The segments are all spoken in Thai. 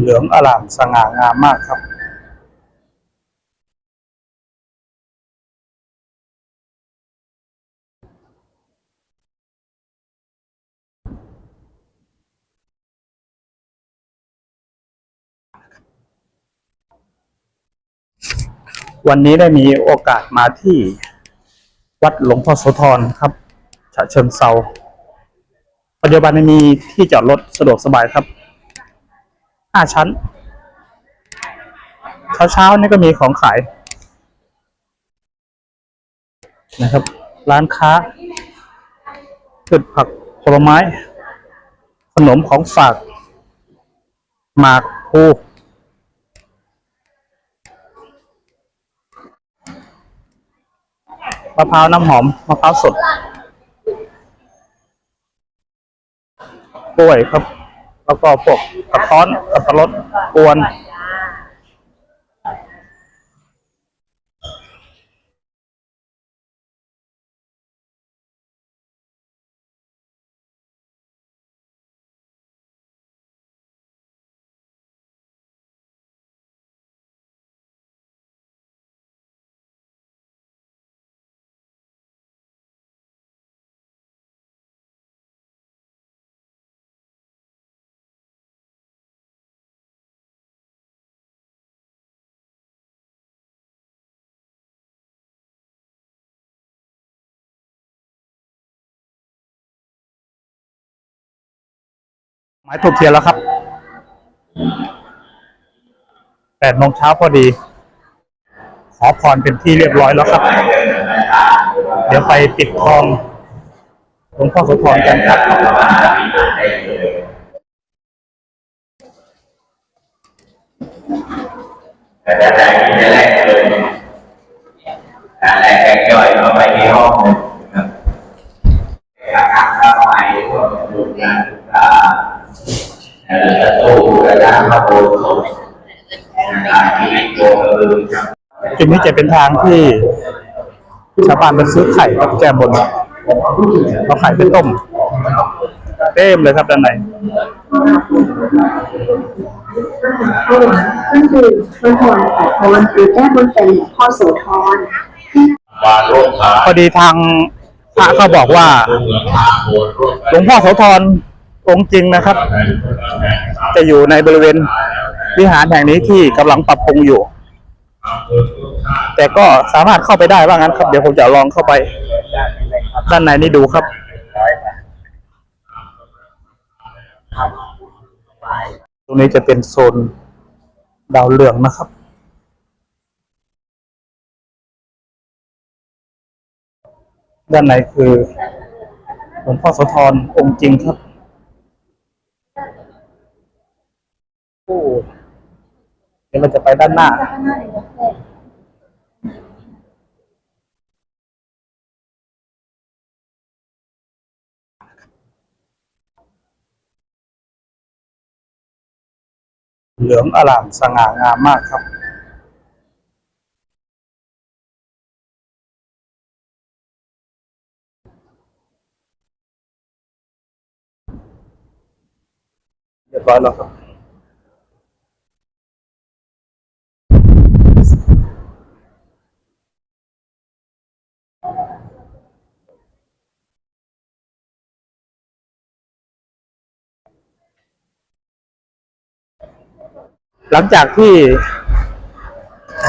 เหลืองอลามสง่างามมากครับวันนี้ได้มีโอกาสมาที่วัดหลวงพ่อโสธรครับฉะเชิงเซาปัจจุบันมีที่จอดรถสะดวกสบายครับ ห้าชั้น เช้าเช้านี่ก็มีของขาย นะครับ ร้านค้าพืชผักผลไม้ ขนมของฝาก หมากพูมะพร้าวน้ำหอมมะพร้าวสดกล้วยครับ แล้วก็พวกกระท้อนสับปะรดกวน ไม้ถูกเทียนแล้วครับแปดโมงเช้าพอดี ขอพรเป็นที่เรียบร้อยแล้วครับ เดี๋ยวไปปิดทองหลวงพ่อโสธรกันครับแต่จะแรกจะแรกเลยแต่แรกแรกย่อยเข้าไปที่ห้องหนึ่งครับอาคาเข้าไปพวกดูงานศึกษาเอ่อประตูกระดาน พระโบสถ์นะครับที่วิโกกระบือครับจุดนี้จะเป็นทางที่ชาวบ้านมาซื้อไข่กับแก้บนเอาไข่ไปต้ม เต็มเลยครับด้านในก็คือมันถวายขอพรคือแก้บนเป็นหลวงพ่อโสธรที่วาดรูปขาพอดีทางพระเขาบอกว่าหลวงพ่อโสธรองค์จริงนะครับ จะอยู่ในบริเวณวิหารแห่งนี้ที่กำลังปรับปรุงอยู่ แต่ก็สามารถเข้าไปได้ว่างั้นครับ เดี๋ยวผมจะลองเข้าไป ด้านในนี่ดูครับตรงนี้จะเป็นโซนดาวเรืองนะครับ ด้านในคือหลวงพ่อโสธรองค์จริงครับ โอ้ เดี๋ยวเราจะไปด้านหน้า เหลืองอลามสง่างามมากครับเรียบร้อยแล้วครับ หลังจากที่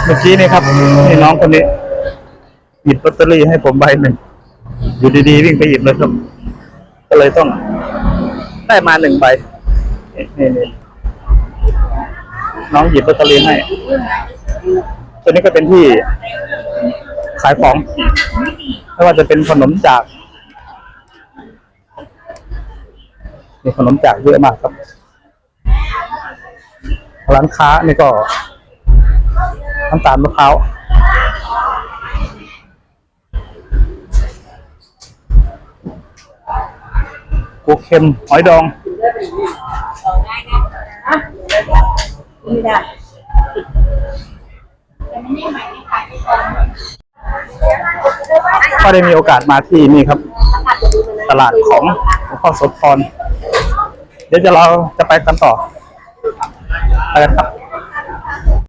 เมื่อกี้นี่ครับนี่น้องคนนี้ หยิบลอตเตอรี่ให้ผมใบหนึ่งอยู่ดีๆวิ่งไปหยิบเลยครับ ก็เลยต้อง ได้มาหนึ่งใบนี่นี่น้องหยิบลอตเตอรี่ให้ ตัวนี้ก็เป็นที่ขายของไม่ว่าจะเป็นขนมจากมีขนมจากเยอะมากครับ ร้านค้านี่ก็น้ำตาลมะพร้าวกูเค็มหอยดองไม่ได้ก็ได้มีโอกาสมาที่นี่ครับ ตลาดของหลวงพ่อโสธรเดี๋ยวจะเราจะไปกันต่อ ไปกันครับ